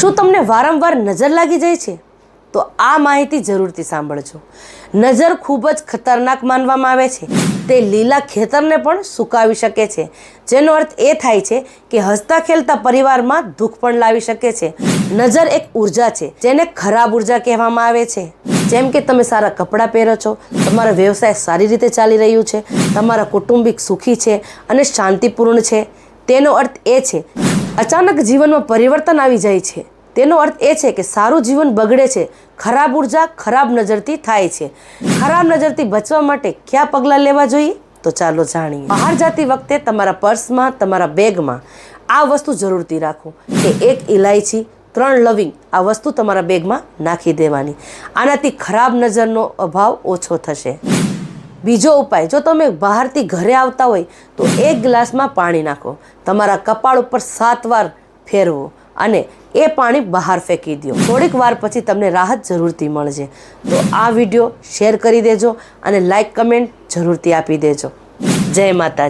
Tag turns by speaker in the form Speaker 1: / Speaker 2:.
Speaker 1: શું તમને વારંવાર નજર લાગી જાય છે? તો આ માહિતી જરૂરથી સાંભળજો. નજર ખૂબ જ ખતરનાક માનવામાં આવે છે. તે લીલા ખેતરને પણ સુકાવી શકે છે. જેનો અર્થ એ થાય છે કે હસતા ખેલતા પરિવારમાં દુઃખ પણ લાવી શકે છે. નજર એક ઊર્જા છે, જેને ખરાબ ઊર્જા કહેવામાં આવે છે. જેમ કે તમે સારા કપડાં પહેરો છો, તમારો વ્યવસાય સારી રીતે ચાલી રહ્યું છે, તમારા કુટુંબિક સુખી છે અને શાંતિપૂર્ણ છે. તેનો અર્થ એ છે અચાનક જીવનમાં પરિવર્તન આવી જાય છે. તેનો અર્થ એ છે કે સારું જીવન બગડે છે, ખરાબ ઊર્જા ખરાબ નજરથી થાય છે. ખરાબ નજરથી બચવા માટે કયા પગલાં લેવા જોઈએ? તો ચાલો જાણીએ. બહાર જતી વખતે તમારા પર્સમાં, તમારા બેગમાં આ વસ્તુ જરૂરથી રાખો. કે એક ઇલાયચી ત્રણ લવિંગ આ વસ્તુ તમારા બેગમાં નાખી દેવાની. આનાથી ખરાબ નજરનો અભાવ ઓછો થશે. બીજો ઉપાય, જો તમે બહારથી ઘરે આવતા હોય, તો એક ગ્લાસમાં પાણી નાખો. તમારા કપાળ ઉપર સાત વાર ફેરવો અને એ પાણી બહાર ફેંકી દો. થોડીક વાર પછી તમને રાહત જરૂરથી મળશે. તો આ વીડિયો શેર કરી દેજો અને લાઈક કમેન્ટ જરૂરથી આપી દેજો. જય માતા